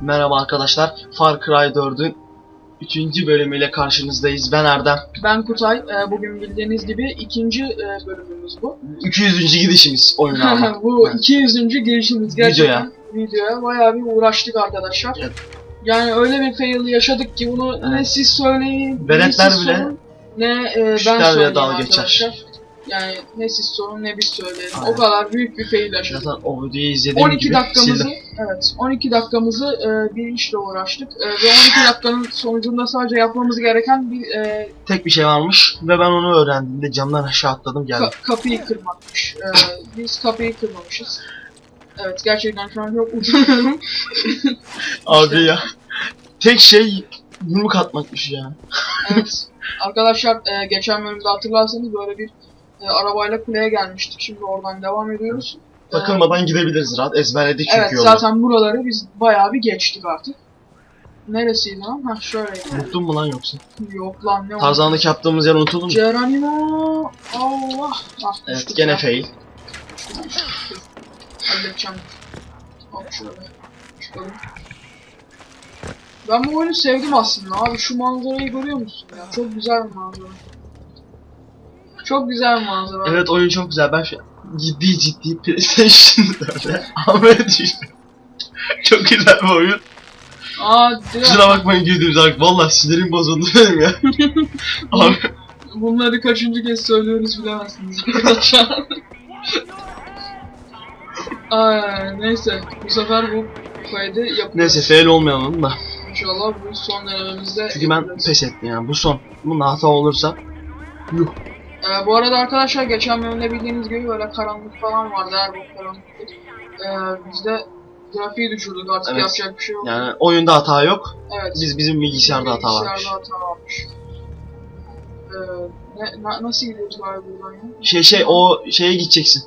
Merhaba arkadaşlar. Far Cry 4'ün 3. bölümüyle karşınızdayız. Ben Erdem. Ben Kutay. Ee, Bugün bildiğiniz gibi ikinci e, bölümümüz bu. 200. gidişimiz oyuna ama. bu Evet. 200. girişimiz gerçekten. Videoya. bayağı bir uğraştık arkadaşlar. Evet. Yani öyle bir fail yaşadık ki bunu ne Evet. siz söyleyin, ne Veletler siz bile- sorun, ne e, ben Küçükler bile söyleyeyim dalga geçer. Yani ne siz sorun ne biz söyleyelim. Aynen. O kadar büyük bir fail yaşadık. Zaten o videoyu izlediğim 12 gibi dakikamızı sildim. evet 12 dakikamızı e, bir işle uğraştık E, ve 12 dakikanın sonucunda sadece yapmamız gereken bir e, Tek bir şey varmış ve ben onu öğrendiğimde camdan aşağı atladım geldim. Ka- kapıyı kırmakmış. Ee, biz kapıyı kırmamışız. Evet gerçekten şu an çok utanıyorum. Abi ya. Tek şey yumruk atmakmış ya. evet. Arkadaşlar e, geçen bölümde hatırlarsanız böyle bir e, arabayla kuleye gelmiştik. Şimdi oradan devam ediyoruz. Takılmadan gidebiliriz rahat. Ezberledik çünkü Evet yolu. zaten buraları biz bayağı bir geçtik artık. Neresiydi lan? Hah şöyleydi. Unuttun mu lan yoksa? Yok lan ne oldu? Tarzan'daki yaptığımız yer unutuldun mu? Geronimo! Allah! Ah, Evet gene ya. fail. Halledeceğim. Hop şöyle. Çıkalım. Ben bu oyunu sevdim aslında abi. Şu manzarayı görüyor musun ya? Çok güzel bir manzara. Çok güzel manzara. Evet oyun çok güzel. Ben şu ciddi ciddi PlayStation'da almaya düştüm. çok güzel bir oyun. Aa direkt Kusura bakmayın güldüğümüz artık. Valla sinirim bozuldu benim ya. Abi bunları kaçıncı kez söylüyoruz bilemezsiniz arkadaşlar. Ay, neyse bu sefer bu kaydı yapıyoruz. neyse fail olmayalım da. İnşallah bu son denememizde Çünkü ben yapacağız. pes ettim yani. Bu son. Bu hata olursa yuh. Ee, bu arada arkadaşlar geçen bölümde bildiğiniz gibi böyle karanlık falan vardı her bu karanlıklık. Ee, biz de grafiği düşürdük artık Evet. yapacak bir şey yok. Yani oyunda hata yok. evet. Biz bizim bilgisayarda hata varmış. Bilgisayarda hata varmış. Ee, ne, na- nasıl gidiyoruz abi buradan ya? Şey şey o şeye gideceksin.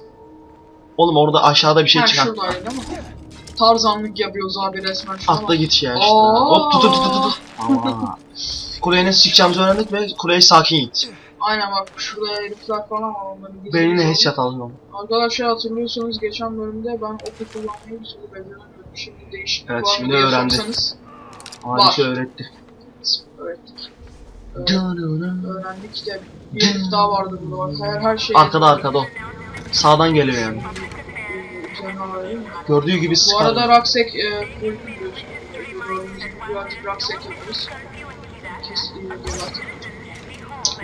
Oğlum orada aşağıda bir şey çıkar. şuradaydı mi? Tarzanlık yapıyoruz abi resmen şu. Atla git ya işte. Aa. Hop tut tut tut tut. Kuleye nasıl çıkacağımızı öğrendik ve kuleye sakin git. Aynen bak şurada herifler falan var onları gizliyoruz Beynine abi. headshot aldım. Arkadaşlar hatırlıyorsanız geçen bölümde ben oku kullanmayı bir sürü beceremiyordum. Şimdi değişiklik Evet, var şimdi diye öğrendi. sorsanız Harika öğretti. öğrettik. Ee, öğrendik de bir herif daha vardı burada bak her, her şey. Arkada arkada o. Sağdan geliyor yani. Gördüğü gibi Bu sıkar. arada Rucksack e, full gibi birazcık Rucksack yapıyoruz. Kes iyi zaten.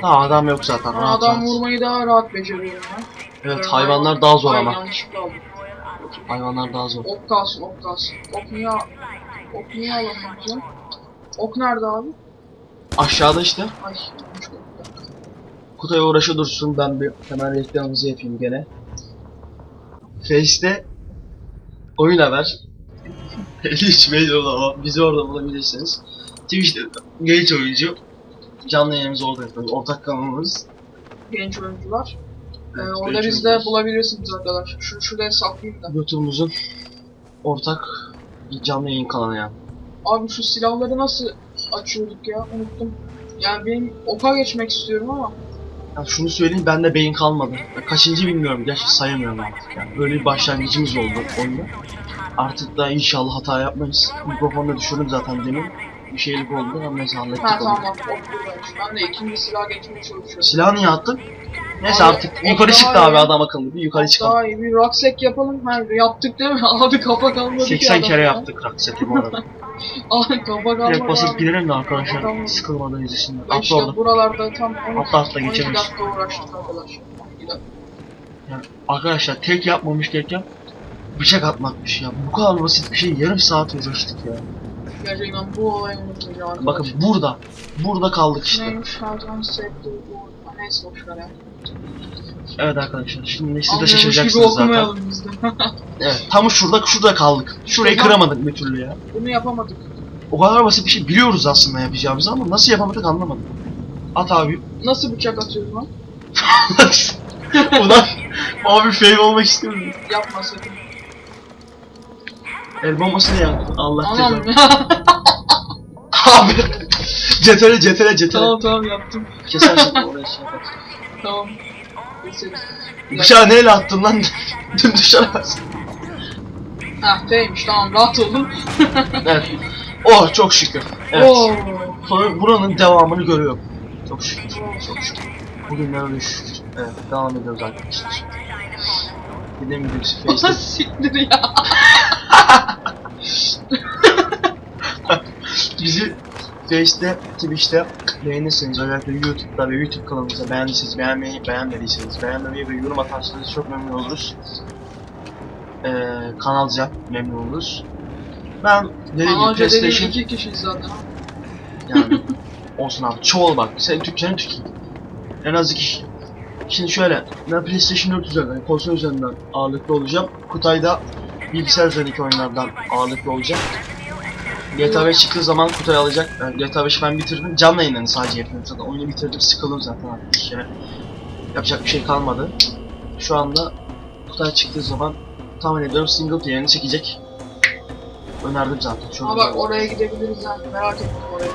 Ha adam yok zaten. Rahat adam rahat. vurmayı daha rahat beceriyorum ben. Evet hayvanlar daha zor ama. yanlışlıkla aldım. Hayvanlar daha zor. Ok kalsın, ok kalsın. Ok niye, ok niye alamayacağım? Ok nerede abi? Aşağıda işte. Ay. Kutaya uğraşı dursun. Ben bir hemen reklamımızı yapayım gene. Face'te oyun haber. 53 milyon ama bizi orada bulabilirsiniz. Twitch'te genç oyuncu. Canlı yayınımızı orada yapıyoruz. Ortak kanalımız. Genç oyuncular. Ee, Evet, orada genç biz de oyuncular. bulabilirsiniz arkadaşlar. Şu şuraya saklayayım da. YouTube'umuzun ortak bir canlı yayın kanalı yani. Abi şu silahları nasıl açıyorduk ya? Unuttum. Yani benim oka geçmek istiyorum ama Ya şunu söyleyeyim bende beyin kalmadı. Kaçıncı bilmiyorum gerçi sayamıyorum artık yani. Böyle bir başlangıcımız oldu oyunda. Artık da inşallah hata yapmayız. Mikrofonu da düşürdüm zaten demin. Bir şeylik oldu ama neyse hallettik ha onu. tamam. Ben de ikinci silah geçmeye çalışıyorum. Silahı niye attın? Neyse Abi, artık yukarı daha çıktı abi adam akıllı. Bir yukarı çıkalım. Daha iyi bir rucksack yapalım. Ha, yaptık değil mi? Abi kafa kalmadı ki 80 kere yaptık Rakseti bu arada. Abi kafa kalmadı Direkt basıp abi. gidelim de arkadaşlar Tamam. sıkılmadığınız için. Ben Atla işte orada. buralarda tam 12, Atla atla 12 geçemeyiz. dakika uğraştık arkadaşlar. 12 dakika. Yani arkadaşlar tek yapmamış gereken bıçak atmakmış ya. Bu kadar basit bir şey yarım saat uğraştık ya. Gerçekten bu olayı unutmayacağım arkadaşlar. Bakın burada. Burada kaldık işte. Neymiş Hakan Sekti bu. Neyse boşver ya. Evet arkadaşlar şimdi siz de Anlıyormuş gibi şaşıracaksınız zaten. okumayalım biz de. Evet tam şurada şurada kaldık. Şurayı Tamam. kıramadık bir türlü ya. Bunu yapamadık. O kadar basit bir şey biliyoruz aslında yapacağımızı ama nasıl yapamadık anlamadım. At abi. Nasıl bıçak atıyoruz lan? Ulan abi fail olmak istiyorum. Yapma sakın. El bombası ne ya? Allah Anam cezanı. ya. Abi. Cetele cetele cetele. tamam tamam yaptım. Kesersin oraya şey. Tamam. Bıçağı neyle attın lan? Dümdüz alamazsın. Heh F'ymiş tamam rahat olun. Evet. Oh çok şükür. Evet. Oo. Sonra buranın devamını görüyorum. Çok şükür. Çok şükür. Bugünler öyle şükür. Evet devam ediyoruz arkadaşlar. Dediğim gibi Face'de siktir ya. Bizi Face'de, Twitch'te beğenirseniz özellikle YouTube'da ve YouTube kanalımıza beğendiyseniz beğenmeyi, beğenmediyseniz beğenmeyi ve yorum atarsanız çok memnun oluruz. Ee, kanalca memnun oluruz. Ben dediğim gibi PlayStation iki kişiyiz zaten. yani olsun abi çoğul bak sen Türkçenin Türkiye en az iki kişi. Şimdi şöyle ben PlayStation 4 üzerinden konsol üzerinden ağırlıklı olacağım Kutay'da bilgisayar üzerindeki oyunlardan ağırlıklı olacak GTA 5 çıktığı zaman Kutay alacak yani GTA 5'i ben bitirdim canlı yayınlarını sadece yapıyorum zaten oyunu bitirdim sıkıldım zaten artık bir kere yapacak bir şey kalmadı şu anda Kutay çıktığı zaman tahmin ediyorum single player'ını çekecek önerdim zaten şu anda. bak oraya gidebiliriz yani merak ettim oraya.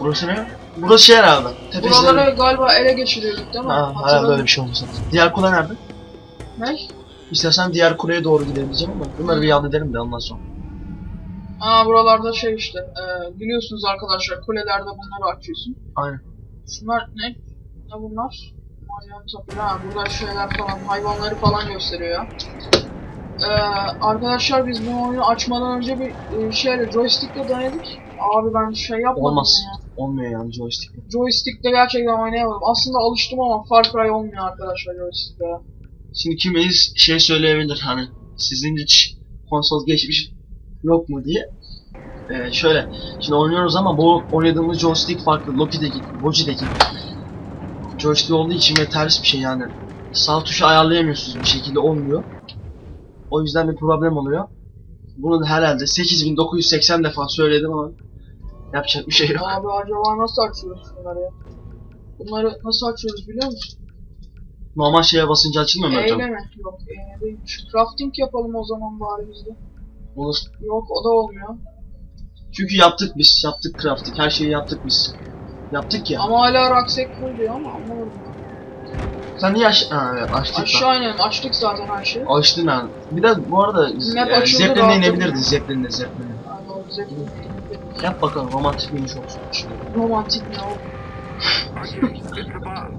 Burası ne? Burası şey herhalde. Tepesi. Buraları galiba ele geçiriyorduk değil mi? Ha, herhalde Hatırladım. öyle bir şey olmasın. Diğer kule nerede? Ne? İstersen diğer kuleye doğru gidelim diyeceğim ama bunları bir yad edelim de ondan sonra. Aa buralarda şey işte. E, biliyorsunuz arkadaşlar kulelerde bunları açıyorsun. Aynen. Şunlar ne? Ne bunlar? Manyon tabii. Ha burada şeyler falan hayvanları falan gösteriyor ya. Ee, arkadaşlar biz bu oyunu açmadan önce bir e, şeyle joystickle denedik. Abi ben şey yapmadım Olmaz. ya. Olmuyor yani joystick. Joystick'le gerçekten oynayamadım. Aslında alıştım ama Far Cry olmuyor arkadaşlar joystick'le. Şimdi kimiz şey söyleyebilir hani sizin hiç konsol geçmiş yok mu diye. Ee, şöyle, şimdi oynuyoruz ama bu oynadığımız joystick farklı. Loki'deki, Logi'deki joystick olduğu için ve ters bir şey yani. Sağ tuşu ayarlayamıyorsunuz bir şekilde olmuyor. O yüzden bir problem oluyor. Bunu herhalde 8980 defa söyledim ama yapacak bir şey yok. Abi acaba nasıl açıyoruz bunları ya? Bunları nasıl açıyoruz biliyor musun? Normal şeye basınca açılmıyor mu hocam? mi? Yok değil. Şu crafting yapalım o zaman bari biz de. Olur. Yok o da olmuyor. Çünkü yaptık biz, yaptık crafting, her şeyi yaptık biz. Yaptık ya. Ama hala Rucksack full diyor ama anlamadım. Sen niye aş... Ha evet açtık ben. Aşağı inelim. Açtık zaten her şeyi. Açtın ben. Bir de bu arada Map e, açıldı, Zeppelin'e rahatladım. inebilirdin Zeppelin'e Yap bakalım romantik miymiş olsun. romantik ne o?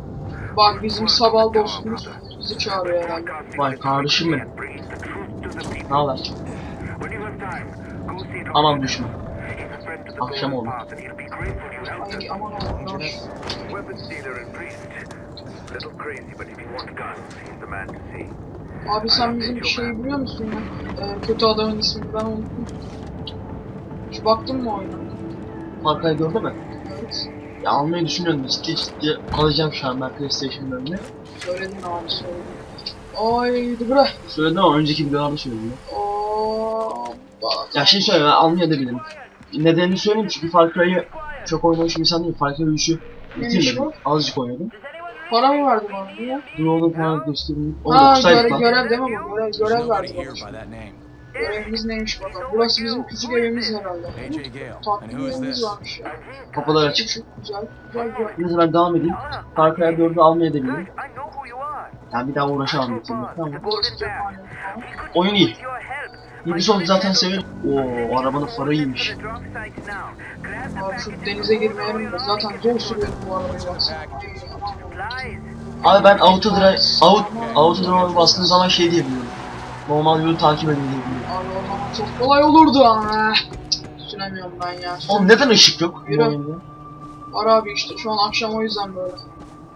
Bak bizim Sabal dostumuz bizi çağırıyor herhalde. Vay kardeşim benim. Ne haber? Aman düşme. Akşam oldu. Ay aman Allah'ım. Weapons dealer and priest. Little crazy, but if you want guns, he's the man to see. Abi sen bizim şeyi biliyor musun ya? Ee, kötü adamın ismini ben unuttum. Hiç baktın mı oyuna? Markayı gördün mü? Evet. Ya almayı düşünüyorum ciddi ciddi alacağım şu an ben PlayStation'ın önüne. Söyledin abi söyledin. Ay bre. Söyledim ama önceki videolarda söyledim. ya. Oo. Ya şey söyle ben almayabilirim. Nedenini söyleyeyim çünkü Far Cry'ı çok oynamış bir insan değil. Far Cry 3'ü bitirmedim. Azıcık oynadım. Para mı verdi bana niye? Dur onu falan göstereyim. Ha 9 aylık görev, lan. görev değil mi bu? Görev, görev verdi bana. Görevimiz neymiş bakalım. Burası bizim küçük evimiz herhalde. Tatlı bir evimiz varmış ya. Kapılar açık. Küçük, güzel, güzel, güzel. Neyse ben devam edeyim. Far Cry 4'ü almayabilirim. I know who you are. Yani bir daha uğraşamam bitirmek tamam mı? Burası cephane. Oyun iyi. Ubisoft zaten severim. Oo arabanın farı iyiymiş. Abi şu denize girmeyelim de zaten zor sürüyorum bu arabayı baksana. Abi ben auto drive, auto, auto drive bastığım zaman şey diyebiliyorum. Normal yolu takip edin diyebiliyorum. Çok kolay olurdu ama. Süremiyorum ben ya. Oğlum neden ışık yok? bu Yürü. oyunda? Var abi işte şu an akşam o yüzden böyle.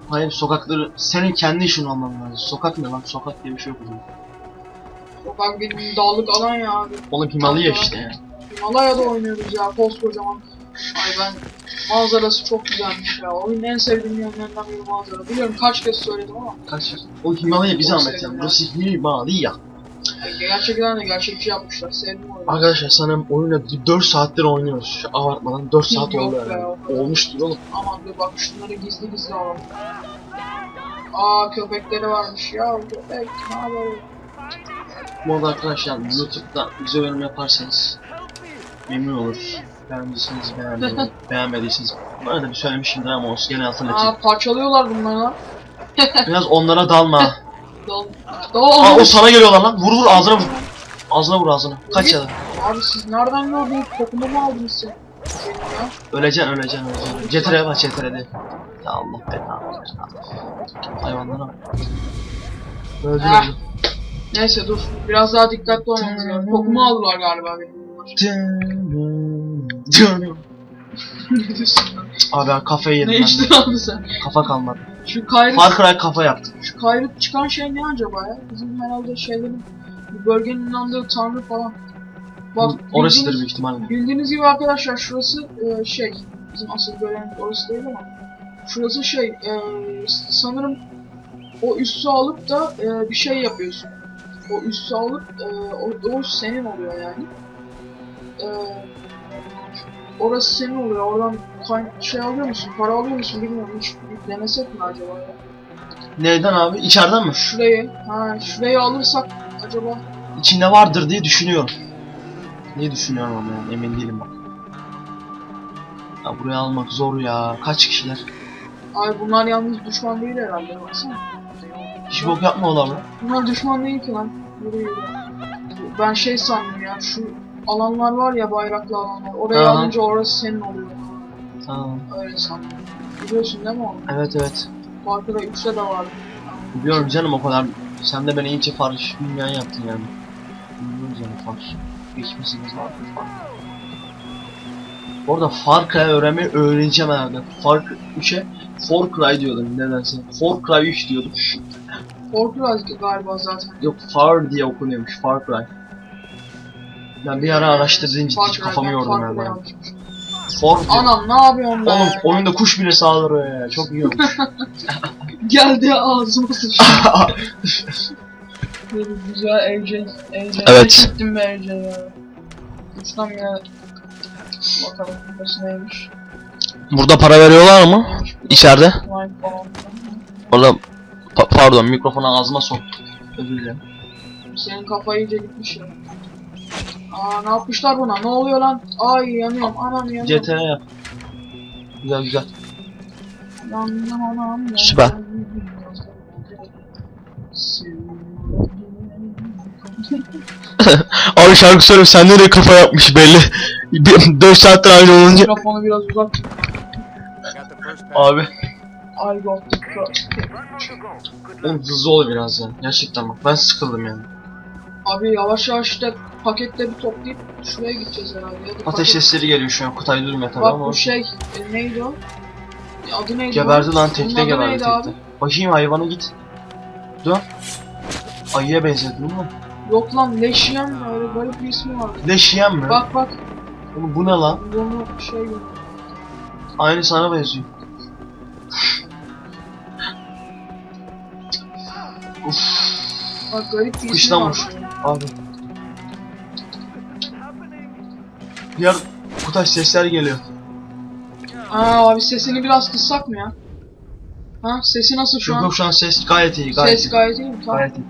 Hayır sokakları, senin kendi işin olman lazım. Sokak ne lan? Sokak diye bir şey yok. o zaman. Sokak bir dağlık alan ya abi. Oğlum Himalaya işte ya. Himalaya'da oynuyoruz ya koskocaman. Ay ben manzarası çok güzelmiş ya. Oyunun en sevdiğim yönlerinden biri manzara. Biliyorum kaç kez söyledim ama Kaç? O Himalaya bize Çok anlat ya. sevdim Burası Himalaya. Gerçekten de gerçekçi yapmışlar. Sevdim oyunu. Arkadaşlar sana oyuna 4 saattir oynuyoruz. Şu abartmadan 4 saat Yok oldu be, herhalde. o kadar. Olmuştur oğlum. Aman dur bak şunları gizli gizli alalım. Aa köpekleri varmış ya köpek ne haber? Bu arada arkadaşlar YouTube'da bize yorum yaparsanız memnun oluruz. Beğendiyseniz beğenmeyi, beğenmediyseniz bana da bir söylemişimdir ama olsun gene hatırlatayım. Aa parçalıyorlar bunları lan. Biraz onlara dalma. Dol. Aa o sana geliyorlar lan. Vur vur ağzına vur. Ağzına vur ağzına. Kaç ya da. Abi siz nereden gördünüz? Kokumu mu aldınız sen? Öleceksin öleceksin öleceksin. Cetere bak cetere Ya Allah belanı versin. Hayvanlara bak. Öldü Ah. Neyse dur. Biraz daha dikkatli olmamız lazım. Kokumu aldılar galiba benim bunlar. ne diyorsun lan? Abi ben kafayı yedim Ne içtin abi sen? Kafa kalmadı. Şu kayrık, Far Cry kafa yaptı. şu kayrık çıkan şey ne acaba ya? Bizim herhalde şeylerin, bu bölgenin inandığı tanrı falan. Bak Orasıdır bildiğiniz, büyük ihtimalle. bildiğiniz gibi arkadaşlar şurası e, şey, bizim asıl bölgemiz orası değil ama şurası şey, e, sanırım o üssü alıp da e, bir şey yapıyorsun. O üssü alıp e, o, o senin oluyor yani. E, orası senin oluyor. Oradan kay- şey alıyor musun? Para alıyor musun bilmiyorum. Hiç denesek mi acaba ya? Neyden abi? İçeriden mi? Şurayı, ha şurayı alırsak acaba İçinde vardır diye düşünüyorum. Niye düşünüyorum ama yani emin değilim bak. Ya buraya almak zor ya. Kaç kişiler? Ay bunlar yalnız düşman değil herhalde baksana. Hiç bok yapmıyorlar mı? Bunlar düşman değil ki lan. Yürü. Ben şey sandım ya şu alanlar var ya bayraklı alanlar. Oraya Aha. alınca orası senin oluyor. Tamam. Öyle. Biliyorsun değil mi onu? Evet evet. Far Cry 3'te de vardı. Biliyorum canım o kadar. Sen de beni iyice farş bilmeyen yaptın yani. Bilmiyorum canım farş. Geçmişsiniz var fark. Orada Far Cry öğrenmeyi öğreneceğim herhalde. Far 3'e Far Cry diyordum nedense. Far Cry 3 diyordum. Far Cry galiba zaten. Yok Far diye okunuyormuş Far Cry. Ben bir ara araştırdığım ciddi Far hiç kafamı ben yordum Far yani. Cry diyor. Anam ne yapıyorsun be? Oğlum oyunda kuş bile saldırıyor ya. Çok iyi olmuş. Geldi ağzıma sıçtı. Böyle güzel evce, evce. Evet. Gittim be evce ya. Uçtan ya. Bakalım burası neymiş. Burada para veriyorlar mı? İçeride. Orada pa- pardon mikrofonu ağzıma sok. Özür dilerim. Senin kafa iyice gitmiş ya. Aa ne yapmışlar buna? Ne oluyor lan? Ay yanıyorum. Anam yanıyorum. CTR yap. Güzel güzel. Yandım anam. yandım. Süper. Abi şarkı söyleyip sende de kafa yapmış belli. 4 saattir aynı olunca. Mikrofonu biraz uzak. Abi. I got. Oğlum hızlı ol biraz ya. Gerçekten bak ben sıkıldım yani. Abi yavaş yavaş işte paketleri toplayıp şuraya gideceğiz herhalde. Ya da Ateş paket- sesleri geliyor şu an. Kutay durmuyor tabii Bak ama. bu şey e, neydi o? Ya Adı neydi Geberdi o? lan Bunun tekte adı geberdi abi? Bakayım hayvana git. Dön. Ayıya benzedin mi? Yok lan Leşiyan mı? Öyle garip bir ismi vardı. Leş yiyen mi? Bak bak. Oğlum bu ne lan? Bunu şey Aynı sana benziyor. Uf bak garip bir ismi Kışlamış. vardı. Abi. Diğer Kutay sesler geliyor. Aa abi sesini biraz kıssak mı ya? Ha sesi nasıl şu Yok an? yok şu an ses gayet iyi gayet Ses iyi. gayet iyi mi? Tamam. Gayet iyi.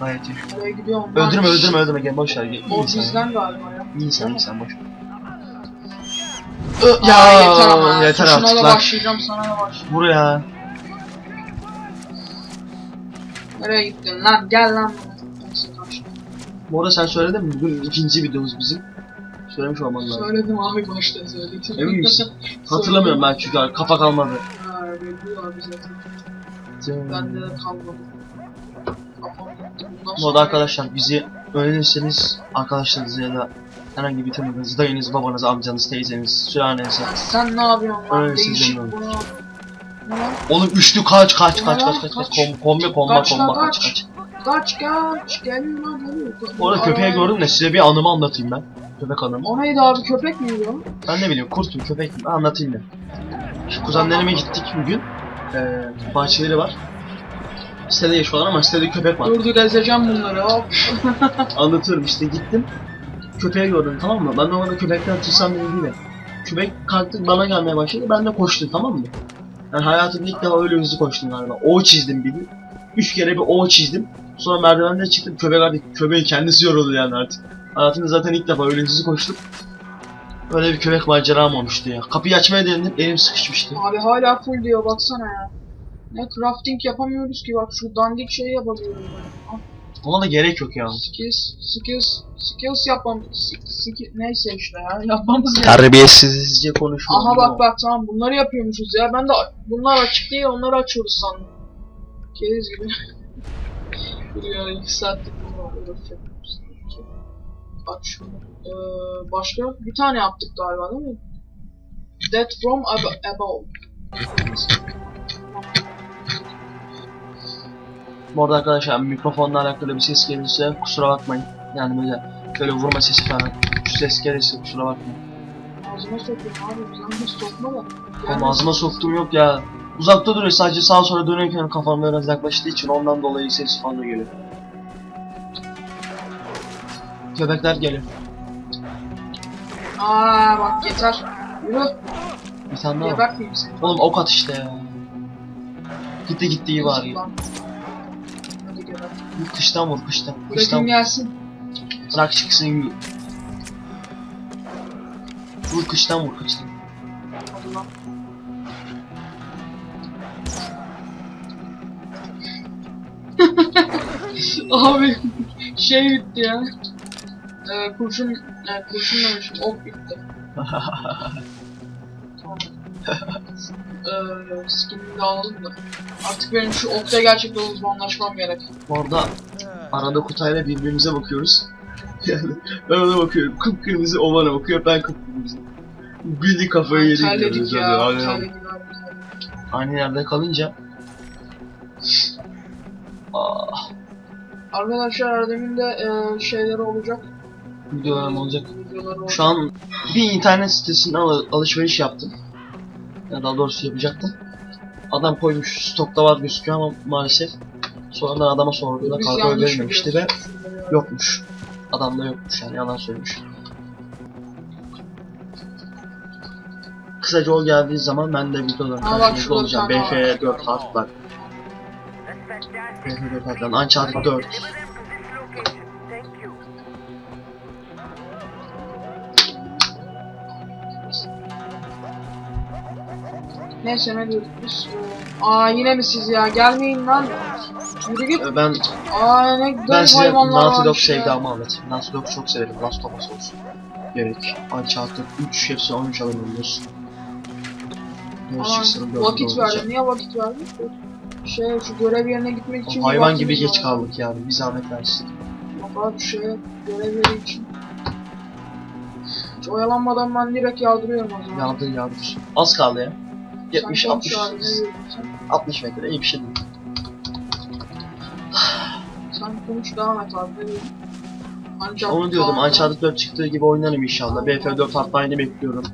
Gayet iyi. Oraya gidiyorum. Öldürme öldürme öldürme gel boş ver gel. O bizden galiba ya. İyi sen iyi sen boş ver. Ya yeter ama. yeter Şuna artık da lan. başlayacağım sana da başlayacağım. Buraya. Nereye gittin lan? Gel lan. Bu arada sen söyledin mi? Bugün ikinci videomuz bizim. Söylemiş olman lazım. Söyledim abi başta söyledim. Emin misin? Hatırlamıyorum ben çünkü kafa kalmadı. Ha belli abi zaten. Bende de kalmadı. Bu arada arkadaşlar bizi öğrenirseniz arkadaşlarınızı ya da herhangi bir tanıdığınız, dayınız, babanız, amcanız, teyzeniz, sülalenize. Sen ne yapıyorsun lan? Değişik lan? Oğlum üçlü kaç kaç kaç kaç kaç kaç Kaç? kom kombe komba Kaç kaç kaç? kaç. Kaç kaç. Geliyor lan. Orada köpeği gördüm de size bir anımı anlatayım ben. Köpek anımı. O neydi abi köpek miydi o? Ben ne bileyim kurtum köpek mi anlatayım da. Şu kuzenlerime gittik bugün. Ee, bahçeleri var. Sitede yaşıyorlar ama sitede köpek var. Dur dur ezeceğim bunları hop. Anlatıyorum işte gittim. Köpeği gördüm tamam mı? Ben normalde köpekten tırsam değil de. Köpek kalktı bana gelmeye başladı. Ben de koştum tamam mı? Yani hayatımda ilk defa öyle hızlı koştum galiba. O çizdim bir. Üç kere bir O çizdim. Sonra merdivenden çıktım. Köpek artık köpeğin kendisi yoruldu yani artık. Hayatımda zaten ilk defa öyle hızlı koştum. Öyle bir köpek maceram olmuştu ya. Kapıyı açmaya denedim. Elim sıkışmıştı. Abi hala full diyor baksana ya. Ne crafting yapamıyoruz ki bak şu dandik şeyi yapabiliyoruz. ben. Ah, Ona da gerek yok yani. Skills, skills, skills yapmam, skills, neyse işte ya, yapmamız gerekiyor. Terbiyesiz. Sizce konuşuyor. Aha bak bak tamam bunları yapıyormuşuz ya. Ben de bunlar açık değil onları açıyoruz sandım. Keriz gibi. Biliyor iki saatlik bunu uğraşıyoruz. Aç şunu. Ee, başka bir tane yaptık galiba değil mi? Death from ab- above. Bu arada arkadaşlar mikrofonla alakalı bir ses gelirse kusura bakmayın. Yani böyle böyle vurma sesi falan. Şu ses gelirse kusura bakmayın. Ağzıma soktum abi bizden hiç sokma da. Oğlum ağzıma soktuğum yok ya. Uzakta duruyor sadece sağa sola dönüyorken kafam biraz yaklaştığı için ondan dolayı ses falan da geliyor. Köpekler geliyor. Aa bak yeter. Yürü. Bir tane daha var. Gebertmeyeyim seni. Oğlum ok at işte ya. Gitti gitti iyi var ya. Kıştan vur kıştan. Bırakın Kıştan gelsin. bırak çıksın. Vur kıştan vur kıştan. Abi şey bitti ya. Ee, kurşun, e, kurşun demişim, ok bitti. ee, skinini de alalım da. Artık benim şu okta gerçekten uzmanlaşmam gerek. Bu arada Kutay'la birbirimize bakıyoruz. Yani ben ona bakıyorum. Kıpkırmızı o bana bakıyor. Ben kıpkırmızı. Bildi kafayı yedik. Terledik diyoruz ya, abi. Aynen. terledik abi. terledik. Aynı yerde kalınca Ah, Arkadaşlar Erdem'in de e, şeyleri olacak. videolarım olacak. Videoları olacak. Şu an bir internet sitesinden al- alışveriş yaptım. Ya daha doğrusu yapacaktım. Adam koymuş stokta var gözüküyor ama maalesef sonradan adama sorduğunda kargo verilmemişti ve yokmuş. Adamda yokmuş yani yalan söylemiş. Kısaca o geldiği zaman ben de bak karşınızda olacağım. bir tane var. BF 4 harfler. BF 4 harfler. Uncharted 4. Thank you. Neyse ne diyorduk biz? Aa yine mi siz ya? Gelmeyin lan. Yürü git. Ben Aa ne güzel ben size Naughty Dog sevdamı anlatayım. Naughty Dog'u çok severim. Last of Us olsun. Gerek. Uncharted 3 hepsi 13 alınıyoruz. Dört Aa, vakit olacak. verdi. Niye vakit verdi? Şey şu görev yerine gitmek için Hayvan gibi geç kaldık yani. Bir zahmet versin. Abi şey görev yeri için. Hiç oyalanmadan ben direkt yardırıyorum o zaman. Yardır yardır. Az kaldı ya. 70 Sen 60 konuş abi, ne diyorsun sen? 60 metre iyi bir şey değil. Sen konuş devam et abi. Ancak Onu diyordum. Uncharted 4 çıktığı gibi oynarım inşallah. BF4 hatta aynı bekliyorum.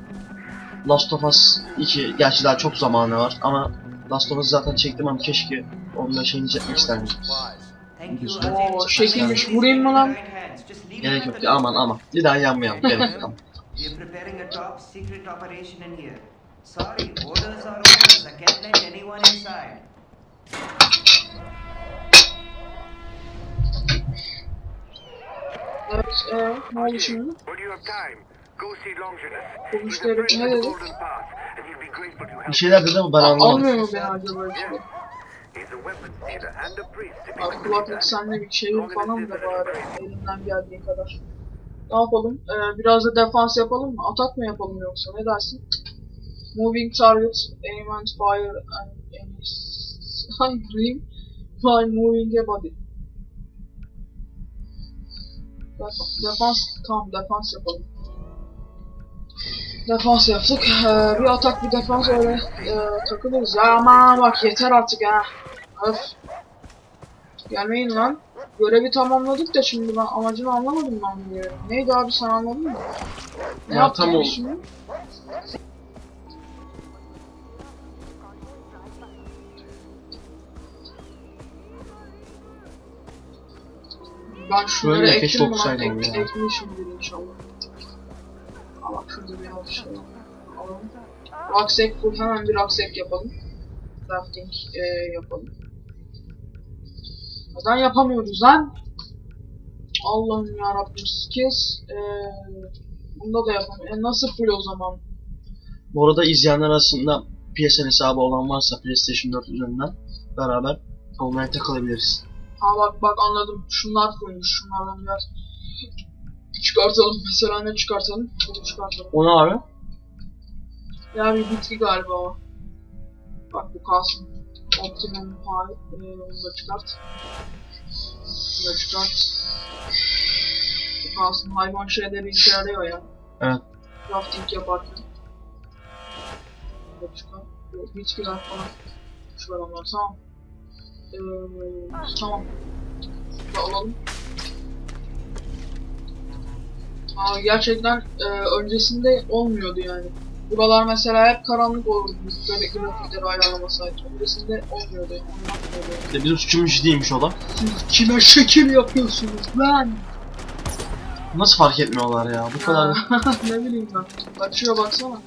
Last of Us 2 gerçi daha çok zamanı var ama Last of Us zaten çektim ama keşke onunla şeyini çekmek isterdim. Güzel. Oo şekilmiş. Vurayım mı lan? Gerek yok ya aman aman. Bir daha yanmayalım. Gerek yok tamam. We're preparing a top secret operation in here. Sorry, orders are orders. I can't let anyone inside. Evet, ee, ne oldu şimdi? When you have time, go see Longinus. Konuş He's a derim, friend ne of the dedi? Golden Path, and he'll be grateful to Bir şeyler dedi ama ben anlamadım. almıyor mu beni acaba işte? He's a weapon dealer and a priest. to be Abi kulaklık sende bir çevir falan da bari elimden geldiği kadar. Ne yapalım? Ee, biraz da defans yapalım mı? Atak mı yapalım yoksa? Ne dersin? Moving target, aim and fire and any dream while moving a body. Defans, tamam defans yapalım. Defans yaptık. Ee, bir atak bir defans öyle e, takılırız. Ya aman bak yeter artık ha. Öf. Gelmeyin lan. Görevi tamamladık da şimdi ben amacını anlamadım ben bu görevin. Neydi abi sen anladın mı? Ne Ya yaptık tam biz oldu. şimdi? Ben şunları lan. okusaydım Ek, ya. eklemişimdir inşallah. Bak şurada şey var. alalım. Rucksack full hemen bir rucksack yapalım. Crafting e, yapalım. Neden yapamıyoruz lan? Allah'ım ya Rabbim skills e, bunda da yapamıyoruz. E, nasıl full o zaman? Bu arada izleyenler arasında PSN hesabı olan varsa PlayStation 4 üzerinden beraber online takılabiliriz. Ha bak bak anladım. Şunlar koymuş. Şunlardan biraz çıkartalım. Mesela ne çıkartalım? Bunu çıkartalım. O ne abi? Ya bir bitki galiba o. Bak bu kalsın. Optimum pay. Ee, bunu da çıkart. Bunu da çıkart. Bu kalsın. Hayvan şeyleri işe yarıyor ya. Evet. Crafting yaparken. Bunu da çıkart. Bu bitkiler falan. Şöyle onlar tamam. Ee, tamam. Şunu da alalım. Aa, gerçekten e, öncesinde olmuyordu yani. Buralar mesela hep karanlık olurdu biz böyle grafikleri ayarlamasaydık. Öncesinde olmuyordu yani. İşte bizim suçumuz değilmiş o da. Siz kime şekil yapıyorsunuz lan? Nasıl fark etmiyorlar ya? Bu kadar Ha, ne bileyim ben. Kaçıyor baksana.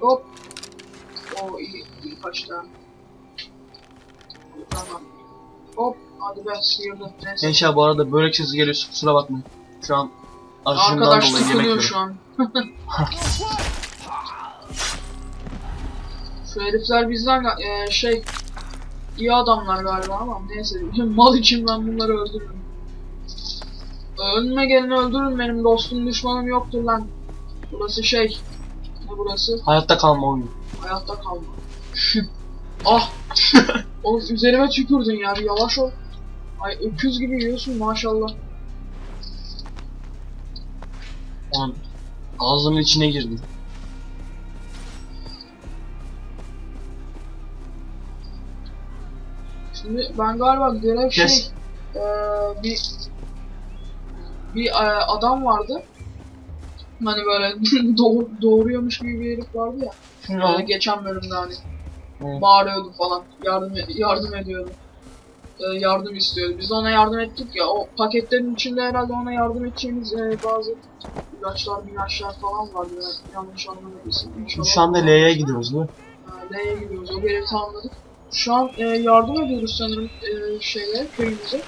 Hop. O iyi, iyi kaçtı. ha. Tamam. Hop. Hadi be sıyırdı. Neyse. Gençler bu arada börek sesi geliyorsa kusura bakmayın. Şu an acımdan Arkadaş dolayı yemek tıkınıyor yiyorum. şu an. şu herifler bizden ga- e, şey iyi adamlar galiba ama neyse mal için ben bunları öldürürüm. Önüme geleni öldürün benim dostum düşmanım yoktur lan. Burası şey ne burası? Hayatta kalma oyunu. Hayatta kalma. ah! Oğlum üzerime tükürdün ya bir yavaş ol. Ay öküz gibi yiyorsun maşallah. Lan ağzımın içine girdi. Şimdi ben galiba görev Kes. şey eee, bir bir eee, adam vardı. Hani böyle doğ, doğuruyormuş gibi bir herif vardı ya. Şunu eee, al. geçen bölümde hani Hı. bağırıyordu falan. Yardım yardım ediyordu. Eee, yardım istiyordu. Biz de ona yardım ettik ya. O paketlerin içinde herhalde ona yardım edeceğimiz eee, bazı ilaçlar, ilaçlar falan vardı. Yani yanlış anlamadıysam. Şu anda L'ye gidiyoruz? Ha, L'ye gidiyoruz. O görevi tamamladık. Şu an e, yardım ediyoruz sanırım e, şeye, köyümüze.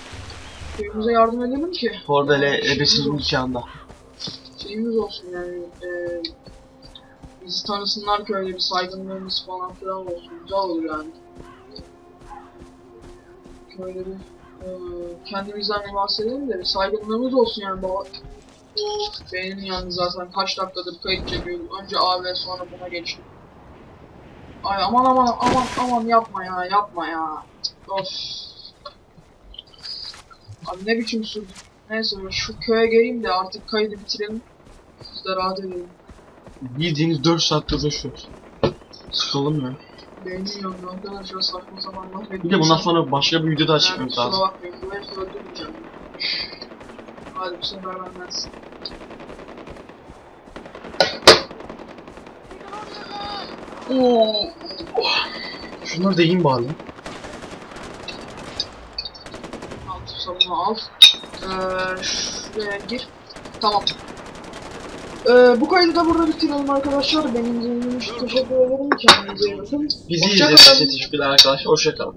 Köyümüze yardım edelim ki. Bu arada L e, olsun, nikahında. şeyimiz olsun yani. E, bizi tanısınlar köyde bir saygınlığımız falan filan olsun. Güzel olur yani. Köyde bir e, kendimizden bahsedelim de bir saygınlığımız olsun yani baba. Benim yani zaten kaç dakikadır kayıt çekiyoruz. Önce A ve sonra buna geçtim. Ay aman aman aman aman yapma ya yapma ya. Of. Abi ne biçim sürdü. Neyse şu köye geleyim de artık kaydı bitirelim. Biz de rahat edelim. Bildiğiniz 4 saattir uğraşıyoruz. Sıkıldım ya. Arkadaşlar saçma laf Bir de bundan sonra başka bir video daha çekmemiz kusura lazım. bakmayın bu herifi öldürmeyeceğim. Hadi bu sefer benden. Oo. Şunları da yiyin bari. Al sabunu al. Ee, şuraya gir. Tamam. Ee, bu kaydı da burada bitirelim arkadaşlar. Benim izlediğiniz için teşekkür ederim. Kendinize iyi bakın. Bizi izlediğiniz için teşekkürler arkadaşlar. Hoşçakalın.